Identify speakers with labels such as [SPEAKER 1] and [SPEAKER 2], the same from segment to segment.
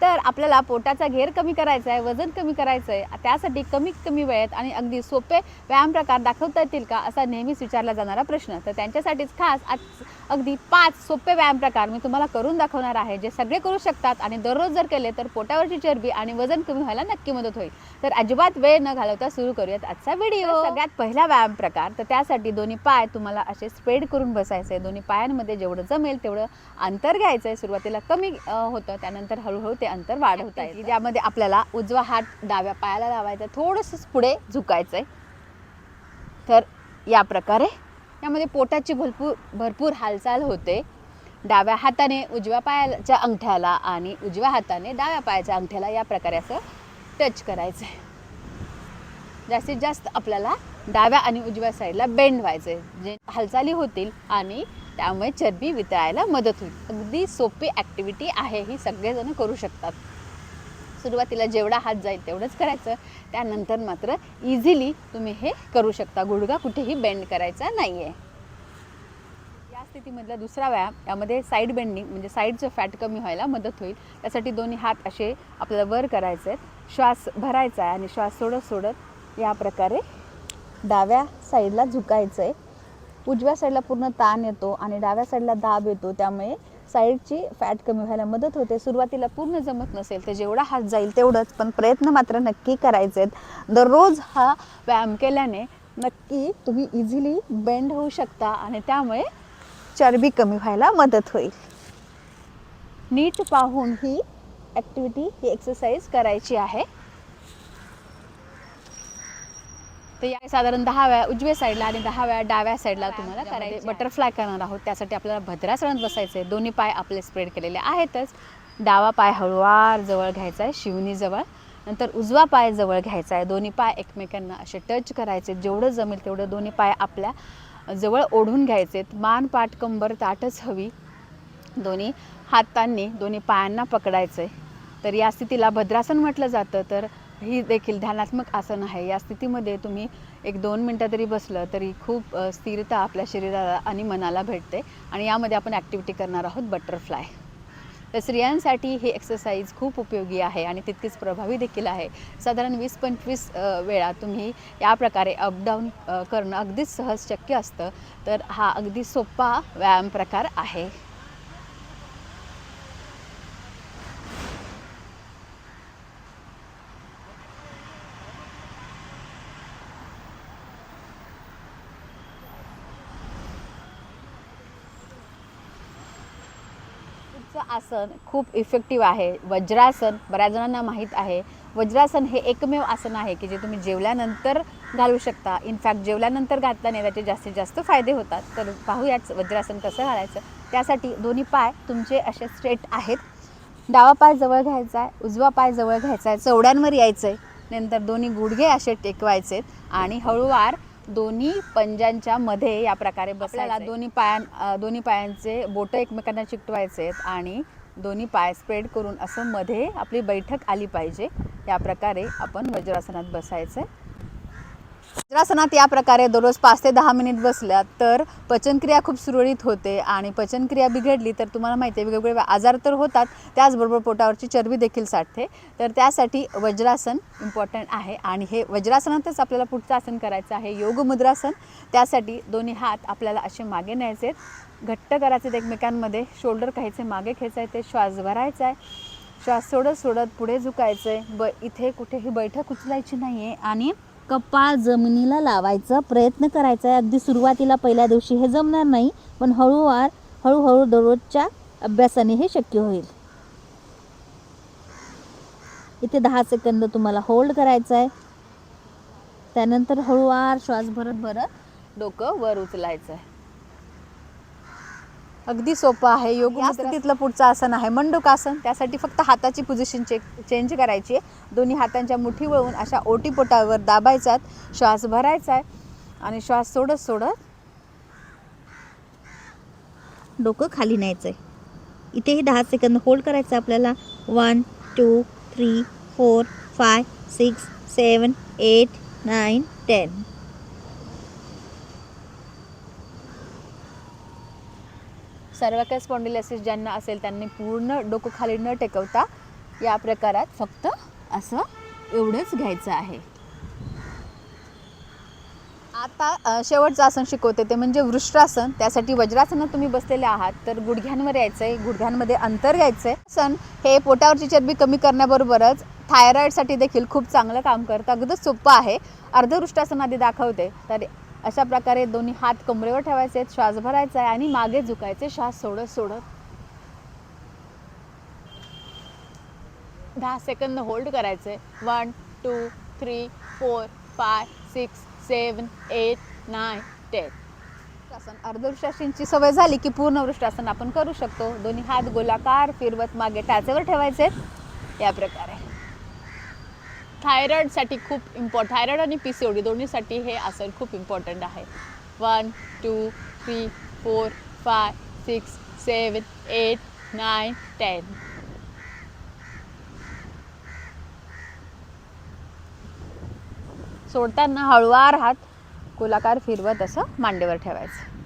[SPEAKER 1] तर आपल्याला पोटाचा घेर कमी करायचा आहे वजन कमी करायचं आहे त्यासाठी कमीत कमी वेळेत आणि अगदी सोपे व्यायाम प्रकार दाखवता येतील का असा नेहमीच विचारला जाणारा प्रश्न. तर त्यांच्यासाठीच खास आज अगदी पाच सोपे व्यायाम प्रकार मी तुम्हाला करून दाखवणार आहे जे सगळे करू शकतात आणि दररोज जर केले तर पोटावरची चरबी आणि वजन कमी व्हायला नक्की मदत होईल. तर अजिबात वेळ न घालवता सुरू करूयात आजचा व्हिडिओ. सगळ्यात पहिला व्यायाम प्रकार तर त्यासाठी दोन्ही पाय तुम्हाला असे स्प्रेड करून बसायचे दोन्ही पायांमध्ये जेवढं जमेल तेवढं अंतर घ्यायचं आहे सुरुवातीला कमी होतं त्यानंतर हळूहळू ते अंतर वाढवता येईल ज्यामध्ये आपल्याला उजवा हात डाव्या पायाला लावायचा थोडंसं पुढे झुकायचं आहे तर या प्रकारे यामध्ये पोटाची भरपूर भरपूर हालचाल होते. डाव्या हाताने उजव्या पायाच्या अंगठ्याला आणि उजव्या हाताने डाव्या पायाच्या अंगठ्याला या प्रकारे असं टच करायचं आहे जास्तीत जास्त आपल्याला डाव्या आणि उजव्या साईडला बेंड व्हायचं आहे जे हालचाली होतील आणि त्यामुळे चरबी वितळायला मदत होईल. अगदी सोपी ॲक्टिव्हिटी आहे ही सगळेजण करू शकतात. सुरुवातीला जेवढा हात जाईल तेवढंच करायचं. त्यानंतर मात्र इझिली तुम्ही हे करू शकता. गुडघा कुठेही बेंड करायचा नाही आहे या स्थितीमधला दुसरा व्यायाम यामध्ये साईड बेंडिंग म्हणजे साईडचं फॅट कमी व्हायला मदत होईल. त्यासाठी दोन्ही हात असे आपल्याला वर करायचे आहेत. श्वास भरायचा आहे आणि श्वास सोडत सोडत या प्रकारे डाव्या साईडला झुकायचं आहे. उजव्या साईडला पूर्ण ताण येतो आणि डाव्या साईडला दाब येतो त्यामुळे साईडची फॅट कमी व्हायला मदत होते. सुरुवातीला पूर्ण जमत नसेल तर जेवढा हात जाईल तेवढंच पण प्रयत्न मात्र नक्की करायचे आहेत दररोज हा व्यायाम केल्याने नक्की तुम्ही इझिली बेंड होऊ शकता आणि त्यामुळे चरबी कमी व्हायला मदत होईल. नीट पाहून ही ॲक्टिव्हिटी ही एक्सरसाइज करायची आहे. तर या साधारण दहा वेळा उजव्या साईडला आणि दहा वेळा डाव्या साईडला तुम्हाला करायचे बटरफ्लाय करणार आहोत. त्यासाठी आपल्याला भद्रासनात बसायचं आहे दोन्ही पाय आपले स्प्रेड केलेले आहेतच. डावा पाय हळूवार जवळ घ्यायचा आहे शिवणीजवळ नंतर उजवा पाय जवळ घ्यायचा आहे दोन्ही पाय एकमेकांना असे टच करायचे. जेवढं जमेल तेवढं दोन्ही पाय आपल्या जवळ ओढून घ्यायचेत. मान पाठ कंबर ताटच हवी. दोन्ही हातांनी दोन्ही पायांना पकडायचं आहे तर या स्थितीला भद्रासन म्हटलं जातं. तर ही देखील ध्यानात्मक आसन आहे. या स्थितीमध्ये तुम्ही एक दोन मिनटं तरी बसलं तरी खूप स्थिरता आपल्या शरीराला आणि मनाला भेटते आणि यामध्ये आपण ॲक्टिव्हिटी करणार आहोत बटरफ्लाय तर स्त्रियांसाठी ही एक्सरसाइज खूप उपयोगी आहे आणि तितकीच प्रभावी देखील आहे. साधारण वीस पंचवीस वेळा तुम्ही या प्रकारे अपडाऊन करणं अगदीच सहज शक्य असतं. तर हा अगदी सोपा व्यायाम प्रकार आहे. पुढचं आसन खूप इफेक्टिव्ह आहे. वज्रासन बऱ्याच जणांना माहीत आहे. वज्रासन हे एकमेव आसन आहे की जे तुम्ही जेवल्यानंतर घालू शकता. इनफॅक्ट जेवल्यानंतर घातल्याने त्याचे जास्तीत जास्त फायदे होतात. तर पाहूयाच वज्रासन कसं घालायचं. त्यासाठी दोन्ही पाय तुमचे असे स्ट्रेट आहेत. डावा पाय जवळ घ्यायचा आहे. उजवा पाय जवळ घ्यायचा आहे. चवड्यांवर यायचं आहे नंतर दोन्ही गुडघे असे टेकवायचे आणि हळूवार दोन्ही पंजांच्या मध्ये या प्रकारे बसल्याला दोन्ही पायां दोन्ही पायांचे बोटं एकमेकांना चिकटवायचे आहेत आणि दोन्ही पाय स्प्रेड करून असं मध्ये आपली बैठक आली पाहिजे. या प्रकारे आपण वज्रासनात बसायचं. वज्रासनात या प्रकारे दररोज पाच ते दहा मिनिट बसल्या तर पचनक्रिया खूप सुरळीत होते आणि पचनक्रिया बिघडली तर तुम्हाला माहिती आहे वेगवेगळे आजार तर होतात त्याचबरोबर पोटावरची चरबी देखील साठते. तर त्यासाठी वज्रासन इम्पॉर्टंट आहे आणि हे वज्रासनातच आपल्याला पुढचं आसन करायचं आहे योग मुद्रासन. त्यासाठी दोन्ही हात आपल्याला असे मागे न्यायचे आहेत. घट्ट करायचे एकमेकांमध्ये शोल्डर काहीचे मागे खेचायचे श्वास भरायचा आहे. श्वास सोडत सोडत पुढे झुकायचं आहे ब इथे कुठेही बैठक उचलायची नाही आहे आणि
[SPEAKER 2] कपाळ जमिनीला लावायचा प्रयत्न करायचा. आहे अगदी सुरुवातीला पहिल्या दिवशी हे जमणार नाही पण हळूवार हळूहळू दररोजच्या अभ्यासाने हे शक्य होईल. इथे दहा सेकंद तुम्हाला होल्ड करायचं आहे त्यानंतर हळूवार श्वास भरत भरत
[SPEAKER 1] डोकं वर उचलायचं आहे अगदी सोपं आहे. योग या स्थितीतलं पुढचं आसन आहे. मंडूकासन त्यासाठी फक्त हाताची पोझिशन चेक चेंज करायची आहे. दोन्ही हातांच्या मुठी वळून अशा ओटीपोटावर पोटावर श्वास भरायचा आहे आणि श्वास सोडत सोडत
[SPEAKER 2] डोकं खाली न्यायचं आहे इथेही दहा सेकंद होल्ड करायचं आहे आपल्याला. One two three four five six seven eight nine ten
[SPEAKER 1] सर्वकाय spondylitis ज्यांना असेल त्यांनी पूर्ण डोकं खाली न टेकवता या प्रकारात फक्त असं एवढंच घ्यायचं आहे. आता शेवटचं आसन शिकवते ते म्हणजे वृष्टासन त्यासाठी वज्रासनात तुम्ही बसलेले आहात तर गुडघ्यांवर यायचं आहे गुडघ्यांमध्ये अंतर घ्यायचं आहे आसन हे पोटावरची चरबी कमी करण्याबरोबरच थायरॉईडसाठी देखील खूप चांगलं काम करतं. अगदीच सोपं आहे. अर्धवृष्टासन आधी दाखवते. तर अशा प्रकारे दोन्ही हात कमरेवर ठेवायचे आहेत श्वास भरायचा आहे आणि मागे झुकायचे. श्वास सोडत सोडत. दहा सेकंद होल्ड करायचे. One two three four five six seven eight nine ten. वृष्टासन अर्धवृष्टासनची सवय झाली की पूर्ण वृष्टासन आपण करू शकतो. दोन्ही हात गोलाकार फिरवत मागे टाचेवर ठेवायचे. या प्रकारे. थायरॉईडसाठी खूप इम्पॉर्ट थायरॉईड आणि पी सी ओडी दोन्हीसाठी हे आसन खूप इम्पॉर्टंट आहे. One two three four five six seven eight nine ten सोडताना हळुवार हात गोलाकार फिरवत असं मांडीवर ठेवायचं.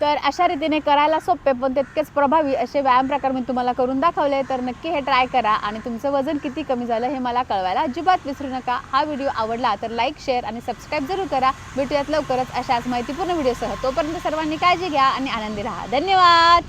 [SPEAKER 1] तर अशा रीतीने करायला सोपे पण तितकेच प्रभावी असे व्यायाम प्रकार मी तुम्हाला करून दाखवले. तर नक्की हे ट्राय करा आणि तुमचं वजन किती कमी झालं हे मला कळवायला अजिबात विसरू नका. हा व्हिडिओ आवडला तर लाईक शेअर आणि सबस्क्राईब जरूर करा. भेटूयात लवकरच अशाच माहितीपूर्ण व्हिडिओसह तोपर्यंत सर्वांनी काळजी घ्या आणि आनंदी राहा. धन्यवाद!